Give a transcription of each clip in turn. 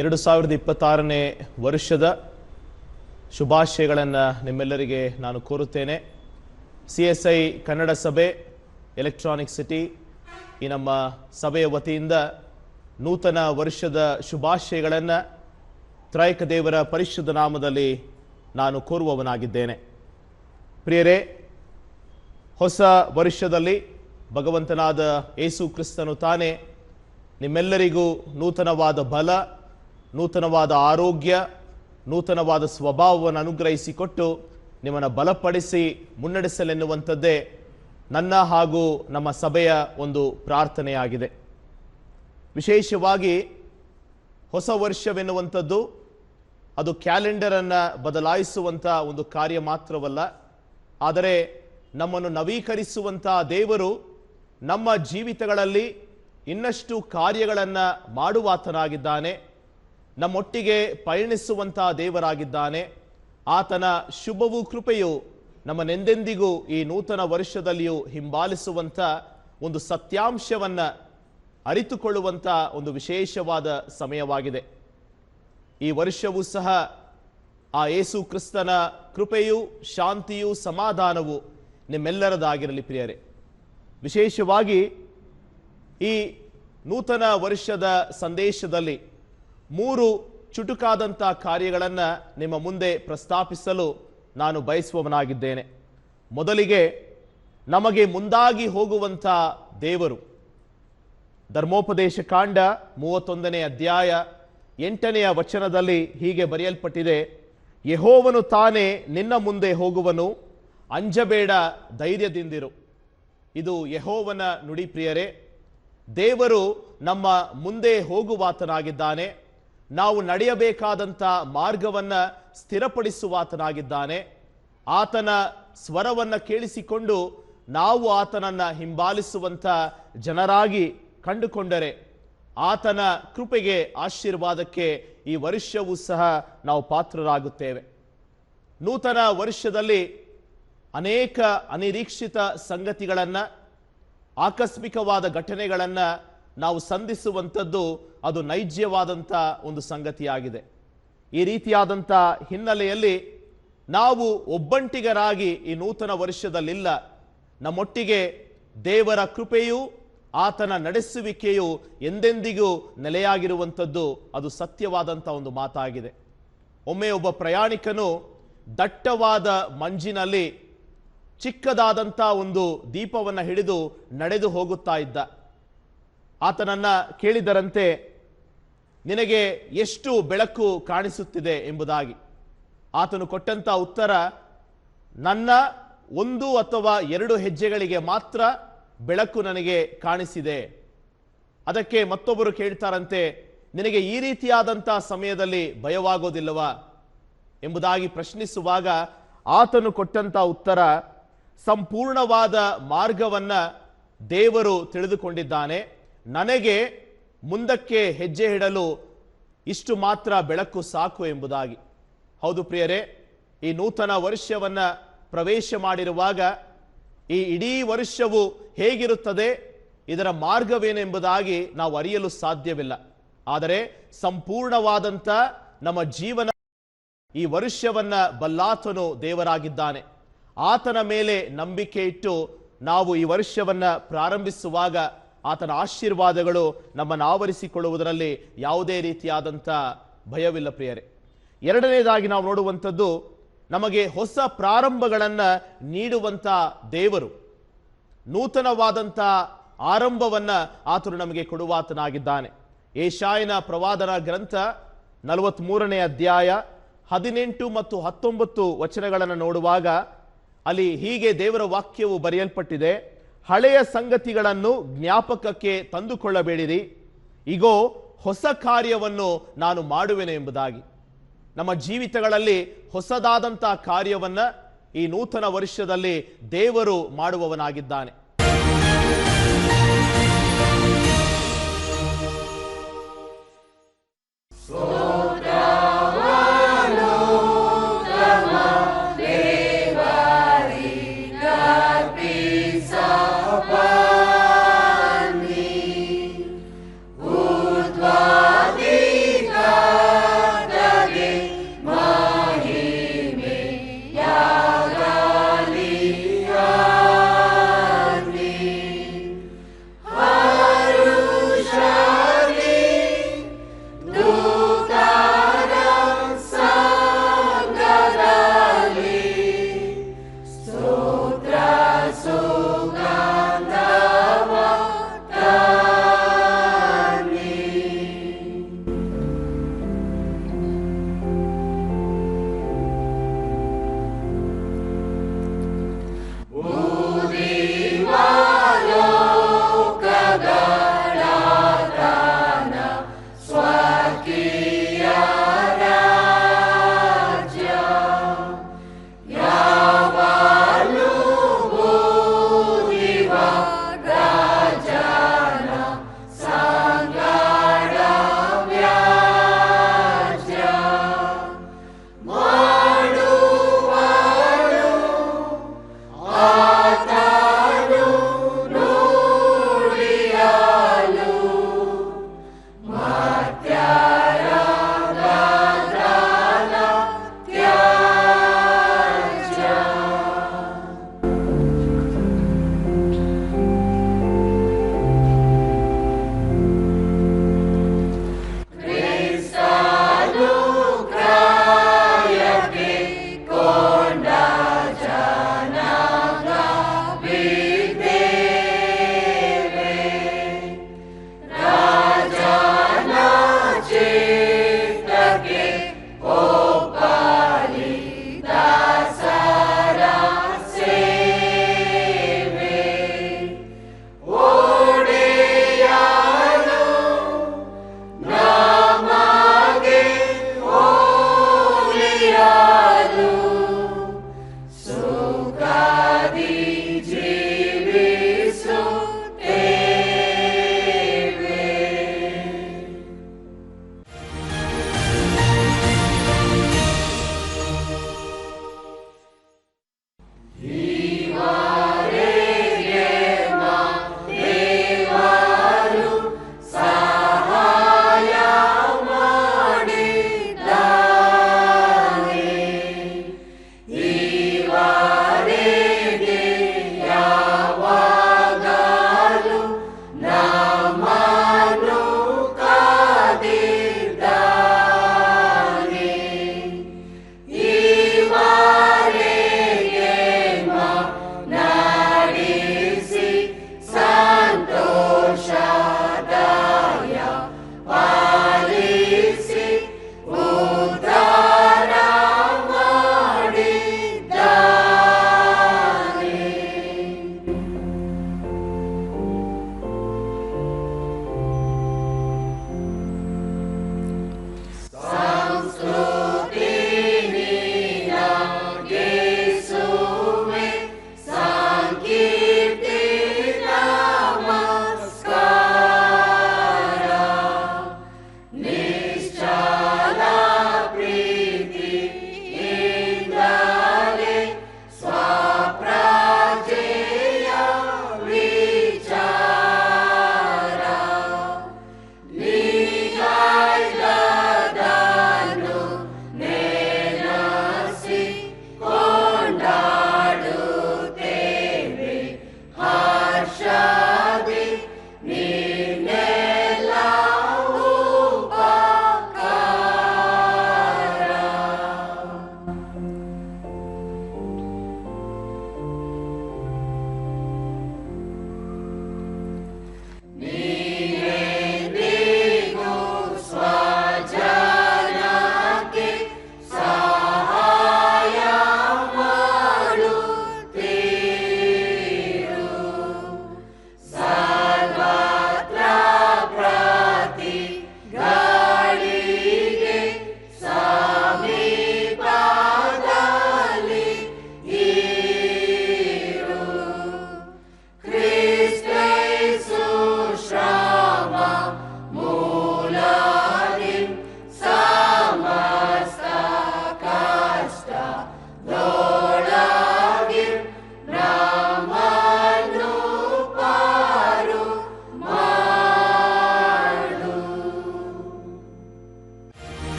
ಎರಡು ಸಾವಿರದ ಇಪ್ಪತ್ತಾರನೇ ವರ್ಷದ ಶುಭಾಶಯಗಳನ್ನು ನಿಮ್ಮೆಲ್ಲರಿಗೆ ನಾನು ಕೋರುತ್ತೇನೆ. ಸಿ ಎಸ್ ಐ ಕನ್ನಡ ಸಭೆ, ಎಲೆಕ್ಟ್ರಾನಿಕ್ ಸಿಟಿ ಈ ನಮ್ಮ ಸಭೆಯ ವತಿಯಿಂದ ನೂತನ ವರ್ಷದ ಶುಭಾಶಯಗಳನ್ನು ತ್ರೈಕ ದೇವರ ಪರಿಶುದ್ಧ ನಾಮದಲ್ಲಿ ನಾನು ಕೋರುವವನಾಗಿದ್ದೇನೆ. ಪ್ರಿಯರೇ, ಹೊಸ ವರ್ಷದಲ್ಲಿ ಭಗವಂತನಾದ ಯೇಸು ಕ್ರಿಸ್ತನು ತಾನೇ ನಿಮ್ಮೆಲ್ಲರಿಗೂ ನೂತನವಾದ ಬಲ ನೂತನವಾದ ಆರೋಗ್ಯ, ನೂತನವಾದ ಸ್ವಭಾವವನ್ನು ಅನುಗ್ರಹಿಸಿಕೊಟ್ಟು ನಿಮ್ಮನ್ನು ಬಲಪಡಿಸಿ ಮುನ್ನಡೆಸಲೆನ್ನುವಂಥದ್ದೇ ನನ್ನ ಹಾಗೂ ನಮ್ಮ ಸಭೆಯ ಒಂದು ಪ್ರಾರ್ಥನೆಯಾಗಿದೆ. ವಿಶೇಷವಾಗಿ ಹೊಸ ವರ್ಷವೆನ್ನುವಂಥದ್ದು, ಅದು ಕ್ಯಾಲೆಂಡರನ್ನು ಬದಲಾಯಿಸುವಂಥ ಒಂದು ಕಾರ್ಯ ಮಾತ್ರವಲ್ಲ, ಆದರೆ ನಮ್ಮನ್ನು ನವೀಕರಿಸುವಂಥ ದೇವರು ನಮ್ಮ ಜೀವಿತಗಳಲ್ಲಿ ಇನ್ನಷ್ಟು ಕಾರ್ಯಗಳನ್ನು ಮಾಡುವಾತನಾಗಿದ್ದಾನೆ. ನಮ್ಮೊಟ್ಟಿಗೆ ಪಯಣಿಸುವಂಥ ದೇವರಾಗಿದ್ದಾನೆ. ಆತನ ಶುಭವೂ ಕೃಪೆಯು ನಮ್ಮನ್ನೆಂದೆಂದಿಗೂ ಈ ನೂತನ ವರ್ಷದಲ್ಲಿಯೂ ಹಿಂಬಾಲಿಸುವಂಥ ಒಂದು ಸತ್ಯಾಂಶವನ್ನು ಅರಿತುಕೊಳ್ಳುವಂಥ ಒಂದು ವಿಶೇಷವಾದ ಸಮಯವಾಗಿದೆ. ಈ ವರ್ಷವೂ ಸಹ ಆ ಯೇಸು ಕ್ರಿಸ್ತನ ಕೃಪೆಯು ಶಾಂತಿಯು ಸಮಾಧಾನವು ನಿಮ್ಮೆಲ್ಲರದಾಗಿರಲಿ ಪ್ರಿಯರೇ. ವಿಶೇಷವಾಗಿ ಈ ನೂತನ ವರ್ಷದ ಸಂದೇಶದಲ್ಲಿ ಮೂರು ಚುಟುಕಾದಂಥ ಕಾರ್ಯಗಳನ್ನು ನಿಮ್ಮ ಮುಂದೆ ಪ್ರಸ್ತಾಪಿಸಲು ನಾನು ಬಯಸುವವನಾಗಿದ್ದೇನೆ. ಮೊದಲಿಗೆ ನಮಗೆ ಮುಂದಾಗಿ ಹೋಗುವಂಥ ದೇವರು. ಧರ್ಮೋಪದೇಶ ಕಾಂಡ ಮೂವತ್ತೊಂದನೇ ಅಧ್ಯಾಯ ಎಂಟನೆಯ ವಚನದಲ್ಲಿ ಹೀಗೆ ಬರೆಯಲ್ಪಟ್ಟಿದೆ, ಯಹೋವನು ತಾನೇ ನಿನ್ನ ಮುಂದೆ ಹೋಗುವನು, ಅಂಜಬೇಡ ಧೈರ್ಯದಿಂದಿರು. ಇದು ಯಹೋವನ ನುಡಿ ಪ್ರಿಯರೇ, ದೇವರು ನಮ್ಮ ಮುಂದೆ ಹೋಗುವಾತನಾಗಿದ್ದಾನೆ. ನಾವು ನಡೆಯಬೇಕಾದಂಥ ಮಾರ್ಗವನ್ನು ಸ್ಥಿರಪಡಿಸುವಾತನಾಗಿದ್ದಾನೆ. ಆತನ ಸ್ವರವನ್ನು ಕೇಳಿಸಿಕೊಂಡು ನಾವು ಆತನನ್ನು ಹಿಂಬಾಲಿಸುವಂಥ ಜನರಾಗಿ ಕಂಡುಕೊಂಡರೆ ಆತನ ಕೃಪೆಗೆ ಆಶೀರ್ವಾದಕ್ಕೆ ಈ ವರ್ಷವೂ ಸಹ ನಾವು ಪಾತ್ರರಾಗುತ್ತೇವೆ. ನೂತನ ವರ್ಷದಲ್ಲಿ ಅನೇಕ ಅನಿರೀಕ್ಷಿತ ಸಂಗತಿಗಳನ್ನು, ಆಕಸ್ಮಿಕವಾದ ಘಟನೆಗಳನ್ನು ನಾವು ಸಂಧಿಸುವಂಥದ್ದು ಅದು ನೈಜ್ಯವಾದಂಥ ಒಂದು ಸಂಗತಿಯಾಗಿದೆ. ಈ ರೀತಿಯಾದಂಥ ಹಿನ್ನೆಲೆಯಲ್ಲಿ ನಾವು ಒಬ್ಬಂಟಿಗರಾಗಿ ಈ ನೂತನ ವರ್ಷದಲ್ಲಿಲ್ಲ. ನಮ್ಮೊಟ್ಟಿಗೆ ದೇವರ ಕೃಪೆಯು ಆತನ ನಡೆಸುವಿಕೆಯು ಎಂದೆಂದಿಗೂ ನೆಲೆಯಾಗಿರುವಂಥದ್ದು ಅದು ಸತ್ಯವಾದಂಥ ಒಂದು ಮಾತಾಗಿದೆ. ಒಮ್ಮೆ ಒಬ್ಬ ಪ್ರಯಾಣಿಕನು ದಟ್ಟವಾದ ಮಂಜಿನಲ್ಲಿ ಚಿಕ್ಕದಾದಂಥ ಒಂದು ದೀಪವನ್ನು ಹಿಡಿದು ನಡೆದು ಹೋಗುತ್ತಾ ಇದ್ದ. ಆತನನ್ನ ಕೇಳಿದರಂತೆ ನಿನಗೆ ಎಷ್ಟು ಬೆಳಕು ಕಾಣಿಸುತ್ತಿದೆ ಎಂಬುದಾಗಿ. ಆತನು ಕೊಟ್ಟಂತ ಉತ್ತರ, ನನ್ನ ಒಂದು ಅಥವಾ ಎರಡು ಹೆಜ್ಜೆಗಳಿಗೆ ಮಾತ್ರ ಬೆಳಕು ನನಗೆ ಕಾಣಿಸಿದೆ. ಅದಕ್ಕೆ ಮತ್ತೊಬ್ಬರು ಕೇಳ್ತಾರಂತೆ, ನಿನಗೆ ಈ ರೀತಿಯಾದಂಥ ಸಮಯದಲ್ಲಿ ಭಯವಾಗೋದಿಲ್ಲವಾ? ಎಂಬುದಾಗಿ ಪ್ರಶ್ನಿಸುವಾಗ ಆತನು ಕೊಟ್ಟಂತ ಉತ್ತರ, ಸಂಪೂರ್ಣವಾದ ಮಾರ್ಗವನ್ನ ದೇವರು ತಿಳಿದುಕೊಂಡಿದ್ದಾನೆ. ನನಗೆ ಮುಂದಕ್ಕೆ ಹೆಜ್ಜೆ ಇಡಲು ಇಷ್ಟು ಮಾತ್ರ ಬೆಳಕು ಸಾಕು ಎಂಬುದಾಗಿ. ಹೌದು ಪ್ರಿಯರೇ, ಈ ನೂತನ ವರ್ಷವನ್ನು ಪ್ರವೇಶ ಮಾಡಿರುವಾಗ ಈ ಇಡೀ ವರ್ಷವು ಹೇಗಿರುತ್ತದೆ, ಇದರ ಮಾರ್ಗವೇನೆಂಬುದಾಗಿ ನಾವು ಅರಿಯಲು ಸಾಧ್ಯವಿಲ್ಲ. ಆದರೆ ಸಂಪೂರ್ಣವಾದಂಥ ನಮ್ಮ ಜೀವನ ಈ ವರ್ಷವನ್ನ ಬಲ್ಲಾತನು ದೇವರಾಗಿದ್ದಾನೆ. ಆತನ ಮೇಲೆ ನಂಬಿಕೆ ಇಟ್ಟು ನಾವು ಈ ವರ್ಷವನ್ನ ಪ್ರಾರಂಭಿಸುವಾಗ ಆತನ ಆಶೀರ್ವಾದಗಳು ನಮ್ಮನ್ನು ಆವರಿಸಿಕೊಳ್ಳುವುದರಲ್ಲಿ ಯಾವುದೇ ರೀತಿಯಾದಂಥ ಭಯವಿಲ್ಲ ಪ್ರಿಯರೇ. ಎರಡನೇದಾಗಿ ನಾವು ನೋಡುವಂಥದ್ದು ನಮಗೆ ಹೊಸ ಪ್ರಾರಂಭಗಳನ್ನು ನೀಡುವಂಥ ದೇವರು. ನೂತನವಾದಂಥ ಆರಂಭವನ್ನು ಆತನು ನಮಗೆ ಕೊಡುವಾತನಾಗಿದ್ದಾನೆ. ಏಷಾಯನ ಪ್ರವಾದನ ಗ್ರಂಥ ನಲವತ್ಮೂರನೇ ಅಧ್ಯಾಯ ಹದಿನೆಂಟು ಮತ್ತು ಹತ್ತೊಂಬತ್ತು ವಚನಗಳನ್ನು ನೋಡುವಾಗ ಅಲ್ಲಿ ಹೀಗೆ ದೇವರ ವಾಕ್ಯವು ಬರೆಯಲ್ಪಟ್ಟಿದೆ. ಹಳೆಯ ಸಂಗತಿಗಳನ್ನು ಜ್ಞಾಪಕಕ್ಕೆ ತಂದುಕೊಳ್ಳಬೇಡಿರಿ. ಇಗೋ, ಹೊಸ ಕಾರ್ಯವನ್ನು ನಾನು ಮಾಡುವೆನು ಎಂಬುದಾಗಿ. ನಮ್ಮ ಜೀವಿತಗಳಲ್ಲಿ ಹೊಸದಾದಂಥ ಕಾರ್ಯವನ್ನ ಈ ನೂತನ ವರ್ಷದಲ್ಲಿ ದೇವರು ಮಾಡುವವನಾಗಿದ್ದಾನೆ.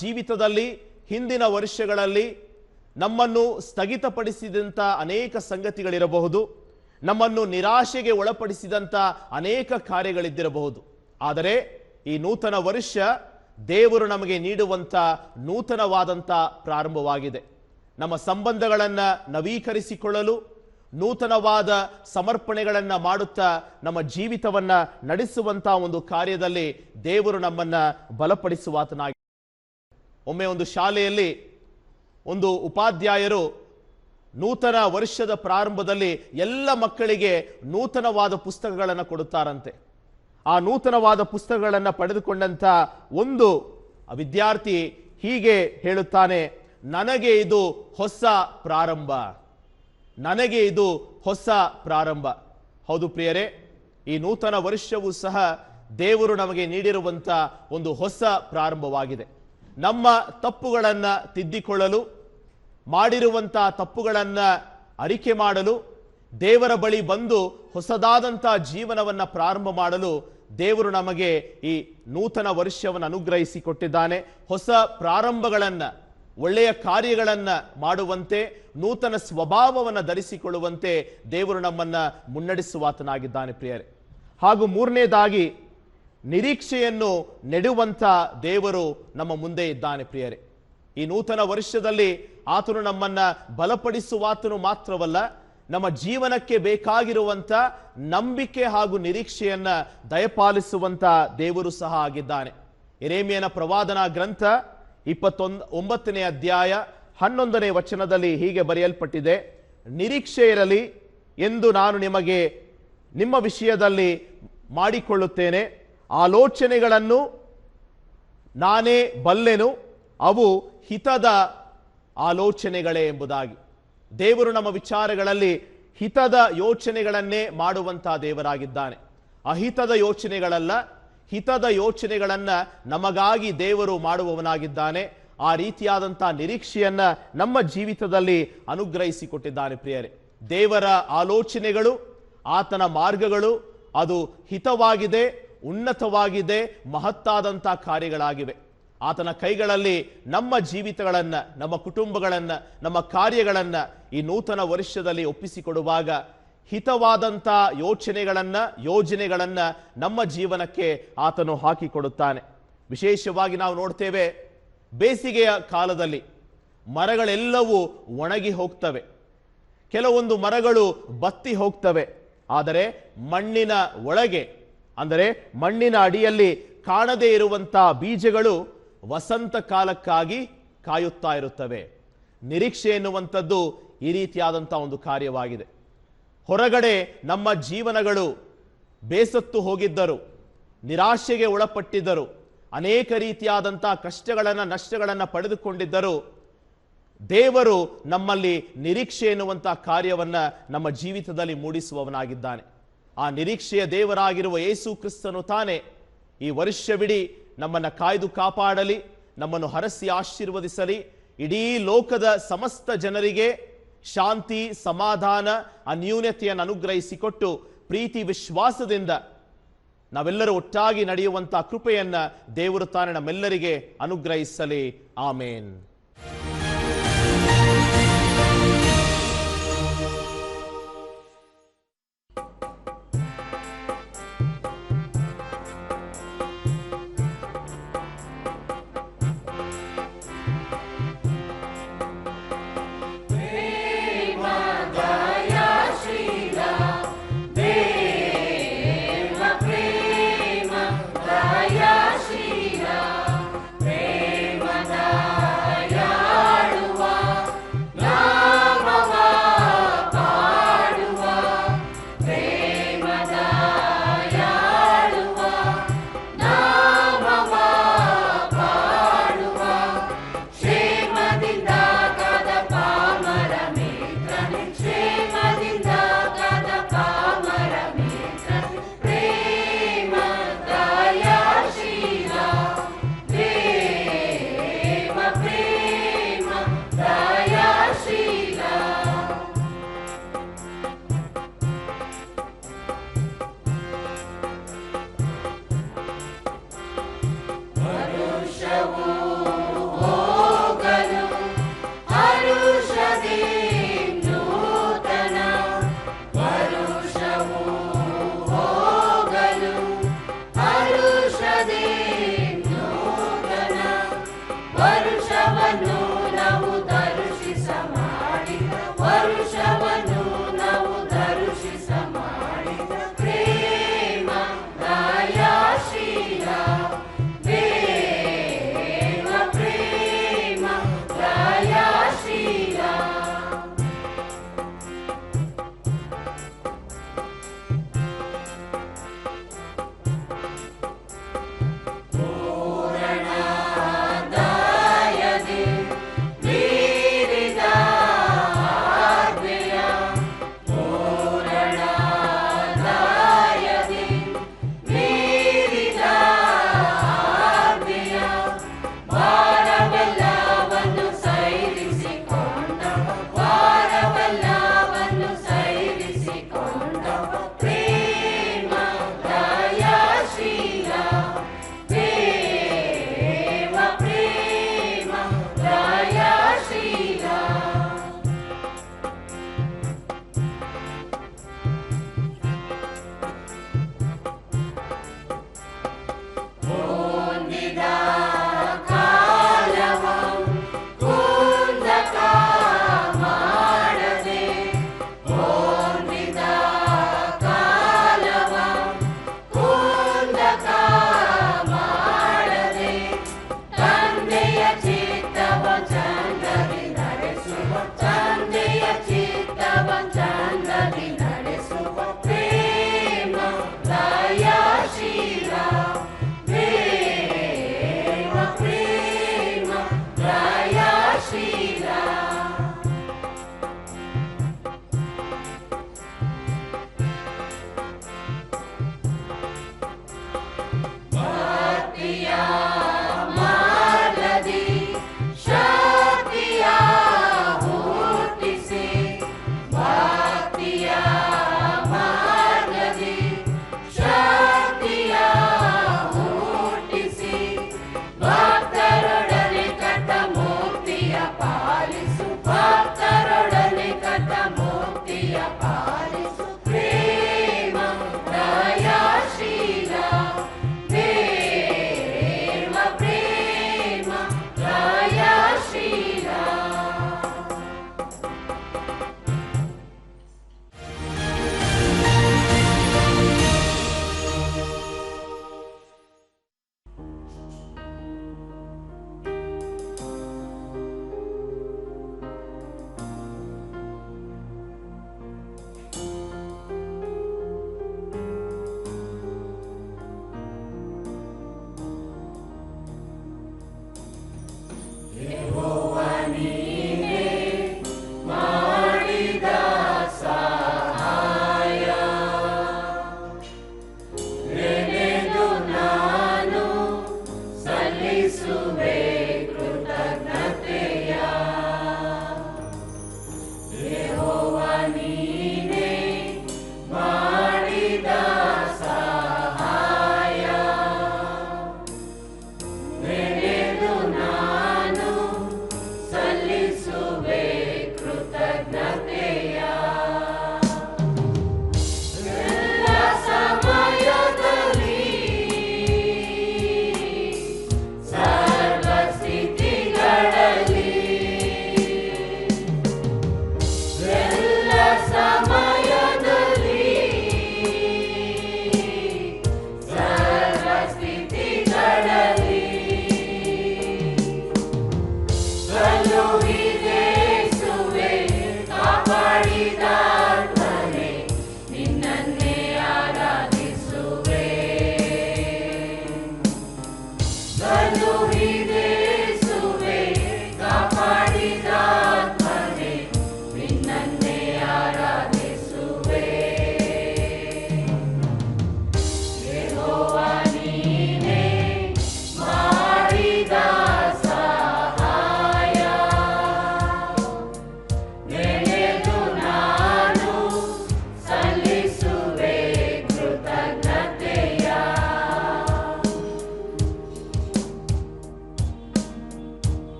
ಜೀವಿತದಲ್ಲಿ, ಹಿಂದಿನ ವರ್ಷಗಳಲ್ಲಿ ನಮ್ಮನ್ನು ಸ್ಥಗಿತಪಡಿಸಿದಂಥ ಅನೇಕ ಸಂಗತಿಗಳಿರಬಹುದು, ನಮ್ಮನ್ನು ನಿರಾಶೆಗೆ ಒಳಪಡಿಸಿದಂಥ ಅನೇಕ ಕಾರ್ಯಗಳಿದ್ದಿರಬಹುದು. ಆದರೆ ಈ ನೂತನ ವರ್ಷ ದೇವರು ನಮಗೆ ನೀಡುವಂಥ ನೂತನವಾದಂಥ ಪ್ರಾರಂಭವಾಗಿದೆ. ನಮ್ಮ ಸಂಬಂಧಗಳನ್ನು ನವೀಕರಿಸಿಕೊಳ್ಳಲು, ನೂತನವಾದ ಸಮರ್ಪಣೆಗಳನ್ನು ಮಾಡುತ್ತಾ ನಮ್ಮ ಜೀವಿತವನ್ನ ನಡೆಸುವಂಥ ಒಂದು ಕಾರ್ಯದಲ್ಲಿ ದೇವರು ನಮ್ಮನ್ನ ಬಲಪಡಿಸುವಾತನಾಗಿ ಒಮ್ಮೆ ಒಂದು ಶಾಲೆಯಲ್ಲಿ ಒಂದು ಉಪಾಧ್ಯಾಯರು ನೂತನ ವರ್ಷದ ಪ್ರಾರಂಭದಲ್ಲಿ ಎಲ್ಲ ಮಕ್ಕಳಿಗೆ ನೂತನವಾದ ಪುಸ್ತಕಗಳನ್ನು ಕೊಡುತ್ತಾರಂತೆ. ಆ ನೂತನವಾದ ಪುಸ್ತಕಗಳನ್ನು ಪಡೆದುಕೊಂಡಂತ ಒಂದು ವಿದ್ಯಾರ್ಥಿ ಹೀಗೆ ಹೇಳುತ್ತಾನೆ, ನನಗೆ ಇದು ಹೊಸ ಪ್ರಾರಂಭ. ನನಗೆ ಇದು ಹೊಸ ಪ್ರಾರಂಭ. ಹೌದು ಪ್ರಿಯರೇ, ಈ ನೂತನ ವರ್ಷವೂ ಸಹ ದೇವರು ನಮಗೆ ನೀಡಿರುವಂತ ಒಂದು ಹೊಸ ಪ್ರಾರಂಭವಾಗಿದೆ. ನಮ್ಮ ತಪ್ಪುಗಳನ್ನು ತಿದ್ದಿಕೊಳ್ಳಲು ಮಾಡಿರುವಂಥ ತಪ್ಪುಗಳನ್ನು ಅರಿಕೆ ಮಾಡಲು, ದೇವರ ಬಳಿ ಬಂದು ಹೊಸದಾದಂಥ ಜೀವನವನ್ನು ಪ್ರಾರಂಭ ಮಾಡಲು ದೇವರು ನಮಗೆ ಈ ನೂತನ ವರ್ಷವನ್ನು ಅನುಗ್ರಹಿಸಿ ಕೊಟ್ಟಿದ್ದಾನೆ. ಹೊಸ ಪ್ರಾರಂಭಗಳನ್ನು, ಒಳ್ಳೆಯ ಕಾರ್ಯಗಳನ್ನು ಮಾಡುವಂತೆ, ನೂತನ ಸ್ವಭಾವವನ್ನು ಧರಿಸಿಕೊಳ್ಳುವಂತೆ ದೇವರು ನಮ್ಮನ್ನು ಮುನ್ನಡೆಸುವಾತನಾಗಿದ್ದಾನೆ ಪ್ರಿಯರೇ. ಹಾಗೂ ಮೂರನೇದಾಗಿ ನಿರೀಕ್ಷೆಯನ್ನು ನೆಡುವಂತ ದೇವರು ನಮ್ಮ ಮುಂದೆ ಇದ್ದಾನೆ ಪ್ರಿಯರೇ. ಈ ನೂತನ ವರ್ಷದಲ್ಲಿ ಆತನು ನಮ್ಮನ್ನ ಬಲಪಡಿಸುವಾತನು ಮಾತ್ರವಲ್ಲ, ನಮ್ಮ ಜೀವನಕ್ಕೆ ಬೇಕಾಗಿರುವಂತ ನಂಬಿಕೆ ಹಾಗೂ ನಿರೀಕ್ಷೆಯನ್ನ ದಯಪಾಲಿಸುವಂತ ದೇವರು ಸಹ ಆಗಿದ್ದಾನೆ. ಎರೇಮಿಯನ ಪ್ರವಾದನಾ ಗ್ರಂಥ ಇಪ್ಪತ್ತೊಂದ್, ಒಂಬತ್ತನೇ ಅಧ್ಯಾಯ ಹನ್ನೊಂದನೇ ವಚನದಲ್ಲಿ ಹೀಗೆ ಬರೆಯಲ್ಪಟ್ಟಿದೆ, ನಿರೀಕ್ಷೆ ಇರಲಿ ಎಂದು ನಾನು ನಿಮಗೆ ನಿಮ್ಮ ವಿಷಯದಲ್ಲಿ ಮಾಡಿಕೊಳ್ಳುತ್ತೇನೆ. ಆಲೋಚನೆಗಳನ್ನು ನಾನೇ ಬಲ್ಲೆನು, ಅವು ಹಿತದ ಆಲೋಚನೆಗಳೇ ಎಂಬುದಾಗಿ. ದೇವರು ನಮ್ಮ ವಿಚಾರಗಳಲ್ಲಿ ಹಿತದ ಯೋಚನೆಗಳನ್ನೇ ಮಾಡುವಂತಹ ದೇವರಾಗಿದ್ದಾನೆ. ಅಹಿತದ ಯೋಚನೆಗಳಲ್ಲ, ಹಿತದ ಯೋಚನೆಗಳನ್ನ ನಮಗಾಗಿ ದೇವರು ಮಾಡುವವನಾಗಿದ್ದಾನೆ. ಆ ರೀತಿಯಾದಂಥ ನಿರೀಕ್ಷೆಯನ್ನ ನಮ್ಮ ಜೀವಿತದಲ್ಲಿ ಅನುಗ್ರಹಿಸಿಕೊಟ್ಟಿದ್ದಾನೆ ಪ್ರಿಯರೇ. ದೇವರ ಆಲೋಚನೆಗಳು, ಆತನ ಮಾರ್ಗಗಳು, ಅದು ಹಿತವಾಗಿದೆ ಉನ್ನತವಾಗಿದೆ ಮಹತ್ತಾದಂಥ ಕಾರ್ಯಗಳಾಗಿವೆ. ಆತನ ಕೈಗಳಲ್ಲಿ ನಮ್ಮ ಜೀವಿತಗಳನ್ನು, ನಮ್ಮ ಕುಟುಂಬಗಳನ್ನು, ನಮ್ಮ ಕಾರ್ಯಗಳನ್ನು ಈ ನೂತನ ವರ್ಷದಲ್ಲಿ ಒಪ್ಪಿಸಿಕೊಡುವಾಗ ಹಿತವಾದಂಥ ಯೋಚನೆಗಳನ್ನು, ಯೋಜನೆಗಳನ್ನು ನಮ್ಮ ಜೀವನಕ್ಕೆ ಆತನು ಹಾಕಿಕೊಡುತ್ತಾನೆ. ವಿಶೇಷವಾಗಿ ನಾವು ನೋಡ್ತೇವೆ, ಬೇಸಿಗೆಯ ಕಾಲದಲ್ಲಿ ಮರಗಳೆಲ್ಲವೂ ಒಣಗಿ ಹೋಗ್ತವೆ. ಕೆಲವೊಂದು ಮರಗಳು ಬತ್ತಿ ಹೋಗ್ತವೆ. ಆದರೆ ಮಣ್ಣಿನ ಒಳಗೆ ಅಂದರೆ ಮಣ್ಣಿನ ಅಡಿಯಲ್ಲಿ ಕಾಣದೇ ಇರುವಂತಹ ಬೀಜಗಳು ವಸಂತ ಕಾಲಕ್ಕಾಗಿ ಕಾಯುತ್ತಾ ಇರುತ್ತವೆ. ನಿರೀಕ್ಷೆ ಎನ್ನುವಂಥದ್ದು ಈ ರೀತಿಯಾದಂಥ ಒಂದು ಕಾರ್ಯವಾಗಿದೆ. ಹೊರಗಡೆ ನಮ್ಮ ಜೀವನಗಳು ಬೇಸತ್ತು ಹೋಗಿದ್ದರು, ನಿರಾಶೆಗೆ ಒಳಪಟ್ಟಿದ್ದರು, ಅನೇಕ ರೀತಿಯಾದಂಥ ಕಷ್ಟಗಳನ್ನು, ನಷ್ಟಗಳನ್ನು ಪಡೆದುಕೊಂಡಿದ್ದರು. ದೇವರು ನಮ್ಮಲ್ಲಿ ನಿರೀಕ್ಷೆ ಎನ್ನುವಂಥ ಕಾರ್ಯವನ್ನ ನಮ್ಮ ಜೀವಿತದಲ್ಲಿ ಮೂಡಿಸುವವನಾಗಿದ್ದಾನೆ. ಆ ನಿರೀಕ್ಷೆಯ ದೇವರಾಗಿರುವ ಯೇಸು ಕ್ರಿಸ್ತನು ತಾನೇ ಈ ವರ್ಷವಿಡೀ ನಮ್ಮನ್ನು ಕಾಯ್ದು ಕಾಪಾಡಲಿ, ನಮ್ಮನ್ನು ಹರಸಿ ಆಶೀರ್ವದಿಸಲಿ. ಇಡೀ ಲೋಕದ ಸಮಸ್ತ ಜನರಿಗೆ ಶಾಂತಿ, ಸಮಾಧಾನ ಅನ್ಯೂನ್ಯತೆಯನ್ನು ಅನುಗ್ರಹಿಸಿಕೊಟ್ಟು ಪ್ರೀತಿ, ವಿಶ್ವಾಸದಿಂದ ನಾವೆಲ್ಲರೂ ಒಟ್ಟಾಗಿ ನಡೆಯುವಂತಹ ಕೃಪೆಯನ್ನ ದೇವರು ತಾನೆ ನಮ್ಮೆಲ್ಲರಿಗೆ ಅನುಗ್ರಹಿಸಲಿ. ಆಮೇನ್.